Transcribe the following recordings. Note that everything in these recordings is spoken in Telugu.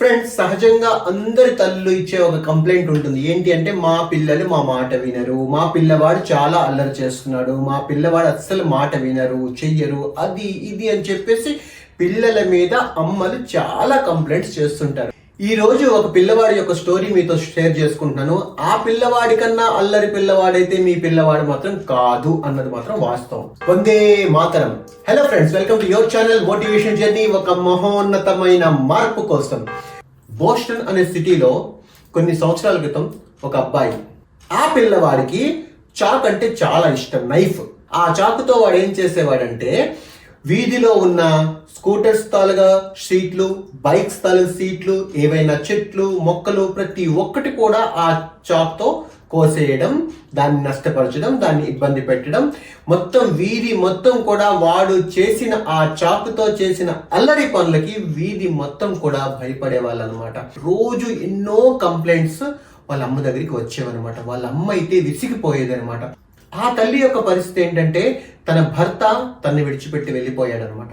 ఫ్రెండ్స్ సహజంగా అందరి తల్లులు ఇచ్చే ఒక కంప్లైంట్ ఉంటుంది. ఏంటి అంటే మా పిల్లలు మా మాట వినరు. మా పిల్లవాడు చాలా అల్లరి చేస్తున్నాడు. మా పిల్లవాడు అస్సలు మాట వినరు చెయ్యరు. అది ఇది అని చెప్పేసి పిల్లల మీద అమ్మలు చాలా కంప్లైంట్స్ చేస్తుంటారు. ఈ రోజు ఒక పిల్లవాడి యొక్క స్టోరీ మీతో షేర్ చేసుకుంటున్నాను. ఆ పిల్లవాడి కన్నా అల్లరి పిల్లవాడైతే మీ పిల్లవాడు మాత్రం కాదు అన్నది మాత్రం వాస్తవం. Vande Mataram. Hello friends welcome to your channel motivation journey ఒక మహోన్నతమైన మార్పు కోసం. బోస్టన్ అనే సిటీలో కొన్ని సంవత్సరాల క్రితం ఒక అబ్బాయి ఆ పిల్లవాడికి చాక్ అంటే చాలా ఇష్టం నైఫ్. ఆ చాకుతో వాడు ఏం చేసేవాడంటే వీధిలో ఉన్న స్కూటర్స్ తాలుగా సీట్లు బైక్స్ తాలూగా సీట్లు ఏవైనా చెట్లు మొక్కలు ప్రతి ఒక్కటి కూడా ఆ చాక్తో కోసేయడం దాన్ని నష్టపరచడం దాన్ని ఇబ్బంది పెట్టడం. మొత్తం వీధి మొత్తం కూడా వాడు చేసిన ఆ చాకుతో చేసిన అల్లరి పనులకి వీధి మొత్తం కూడా భయపడే వాళ్ళు అనమాట రోజు ఎన్నో కంప్లైంట్స్ వాళ్ళ అమ్మ దగ్గరికి వచ్చేవన్నమాట. వాళ్ళ అమ్మ అయితే విసిగిపోయేది అనమాట ఆ తల్లి యొక్క పరిస్థితి ఏంటంటే తన భర్త తన్ని విడిచిపెట్టి వెళ్ళిపోయాడు అనమాట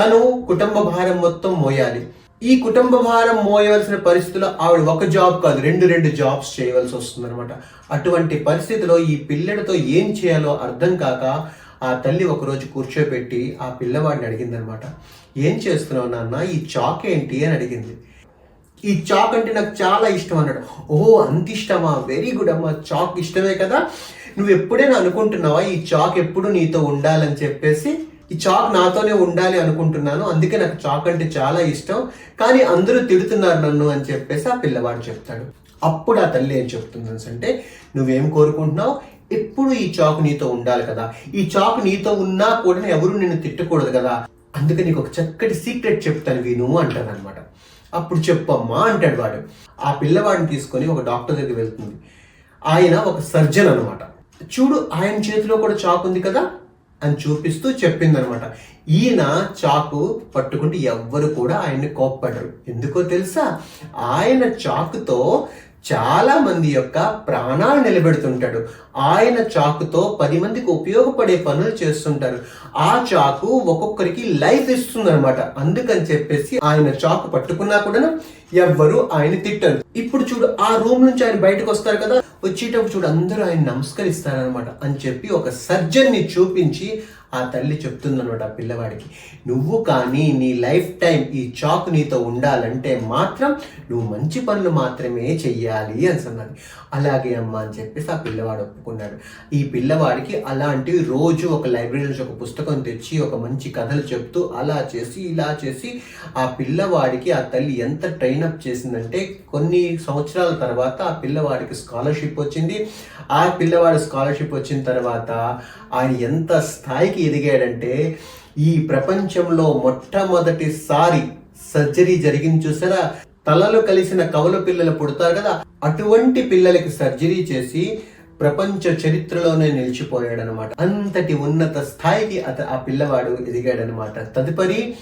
తను కుటుంబ భారం మొత్తం మోయాలి. ఈ కుటుంబ భారం మోయవలసిన పరిస్థితిలో ఆవిడ ఒక జాబ్ కాదు రెండు రెండు జాబ్స్ చేయవలసి వస్తుందనమాట. అటువంటి పరిస్థితిలో ఈ పిల్లడితో ఏం చేయాలో అర్థం కాక ఆ తల్లి ఒకరోజు కూర్చోబెట్టి ఆ పిల్లవాడిని అడిగిందనమాట. ఏం చేస్తున్నావు నాన్న? ఈ చాక్ ఏంటి? అని అడిగింది. ఈ చాక్ అంటే నాకు చాలా ఇష్టం అన్నాడు. ఓహో అంత ఇష్టమా? వెరీ గుడ్ అమ్మా చాక్ ఇష్టమే కదా. నువ్వు ఎప్పుడైనా అనుకుంటున్నావా ఈ చాక్ ఎప్పుడు నీతో ఉండాలని చెప్పేసి? ఈ చాక్ నాతోనే ఉండాలి అనుకుంటున్నాను అందుకే నాకు చాక్ అంటే చాలా ఇష్టం కానీ అందరూ తిడుతున్నారు నన్ను అని చెప్పేసి ఆ పిల్లవాడు చెప్తాడు. అప్పుడు ఆ తల్లి ఏం చెప్తుంది అంటే నువ్వేం కోరుకుంటున్నావు? ఎప్పుడు ఈ చాకు నీతో ఉండాలి కదా. ఈ చాకు నీతో ఉన్నా కూడా ఎవరు నిన్ను తిట్టకూడదు కదా. అందుకే నీకు ఒక చక్కటి సీక్రెట్ చెప్తాను విను అంటాను అనమాట అప్పుడు చెప్పమ్మా అంటాడు వాడు. ఆ పిల్లవాడిని తీసుకొని ఒక డాక్టర్ దగ్గరికి వెళ్తుంది. ఆయన ఒక సర్జన్ అనమాట చూడు ఆయన చేతిలో కూడా చాకు ఉంది కదా? అని చూపిస్తూ చెప్పిందనమాట. ఈయన చాకు పట్టుకుంటే ఎవ్వరు కూడా ఆయన్ని కోప్పడరు. ఎందుకో తెలుసా? ఆయన చాకుతో చాలా మంది యొక్క ప్రాణాలు నిలబెడుతుంటాడు. ఆయన చాకుతో పది మందికి ఉపయోగపడే పనులు చేస్తుంటారు ఆ చాకు ఒక్కొక్కరికి లైఫ్ ఇస్తుంది అనమాట అందుకని చెప్పేసి ఆయన చాకు పట్టుకున్నా కూడా ఎవ్వరు ఆయన తిట్టరు. ఇప్పుడు చూడు ఆ రూమ్ నుంచి ఆయన బయటకు వస్తారు కదా వచ్చేటప్పుడు చూడు అందరూ ఆయన నమస్కరిస్తారనమాట అని చెప్పి ఒక సర్జన్ని చూపించి ఆ తల్లి చెప్తుందనమాట ఆ పిల్లవాడికి నువ్వు కానీ నీ లైఫ్ టైం ఈ చాక్ నీతో ఉండాలంటే మాత్రం నువ్వు మంచి పనులు మాత్రమే చెయ్యాలి అని అన్నది అలాగే అమ్మ అని చెప్పేసి ఆ పిల్లవాడు ఒప్పుకున్నాడు. ఈ పిల్లవాడికి అలాంటివి రోజు ఒక లైబ్రరీ నుంచి ఒక పుస్తకం తెచ్చి ఒక మంచి కథలు చెప్తూ అలా చేసి ఇలా చేసి ఆ పిల్లవాడికి ఆ తల్లి ఎంత ట్రైనప్ చేసిందంటే కొన్ని సంవత్సరాల తర్వాత ఆ పిల్లవాడికి స్కాలర్షిప్ వచ్చింది. ఆ పిల్లవాడి స్కాలర్షిప్ వచ్చిన తర్వాత ఆయన ఎంత స్థాయికి ఎదిగాడంటే ఈ ప్రపంచంలో మొట్టమొదటిసారి సర్జరీ జరిగింది చూసారా? తలలు కలిసిన కవల పిల్లలు పుడతారు కదా? అటువంటి పిల్లలకి సర్జరీ చేసి ప్రపంచ చరిత్రలోనే నిలిచిపోయాడనమాట. అంతటి ఉన్నత స్థాయికి అత ఆ పిల్లవాడు ఎదిగాడనమాట. తదుపరి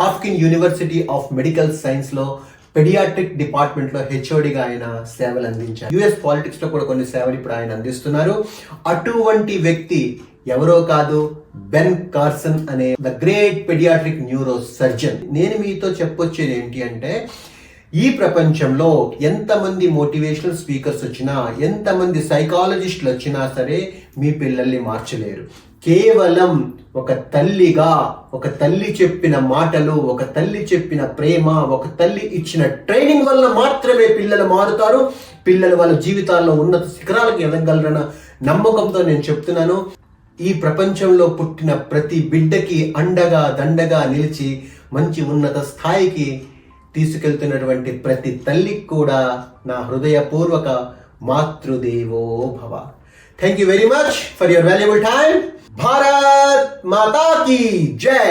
హాఫ్కిన్ యూనివర్సిటీ ఆఫ్ మెడికల్ సైన్స్లో పెడియాట్రిక్ డిపార్ట్మెంట్లో హెచ్ఓడిగా ఆయన సేవలు అందించారు. యుఎస్ పాలిటిక్స్లో కూడా కొన్ని సేవలు ఇప్పుడు ఆయన అందిస్తున్నారు. అటువంటి వ్యక్తి ఎవరో కాదు బెన్ కార్సన్ అనే the great pediatric neuro surgeon నేను మీతో చెప్పొచ్చేది ఏంటి అంటే ఈ ప్రపంచంలో ఎంతమంది మోటివేషనల్ స్పీకర్స్ వచ్చినా ఎంతమంది సైకాలజిస్టులు వచ్చినా సరే మీ పిల్లల్ని మార్చలేరు. కేవలం ఒక తల్లిగా ఒక తల్లి చెప్పిన మాటలు ఒక తల్లి చెప్పిన ప్రేమ ఒక తల్లి ఇచ్చిన ట్రైనింగ్ వల్ల మాత్రమే పిల్లలు మారుతారు. పిల్లలు వాళ్ళ జీవితాల్లో ఉన్నత శిఖరాలకు ఎదగలరన్న నమ్మకంతో నేను చెప్తున్నాను. ఈ ప్రపంచంలో పుట్టిన ప్రతి బిడ్డకి అండగా దండగా నిలిచి మంచి ఉన్నత స్థాయికి తీసుకెళ్తున్నటువంటి ప్రతి తల్లికి కూడా నా హృదయపూర్వక మాతృదేవో భవ thank you very much for your valuable time Bharat మాతా కీ జై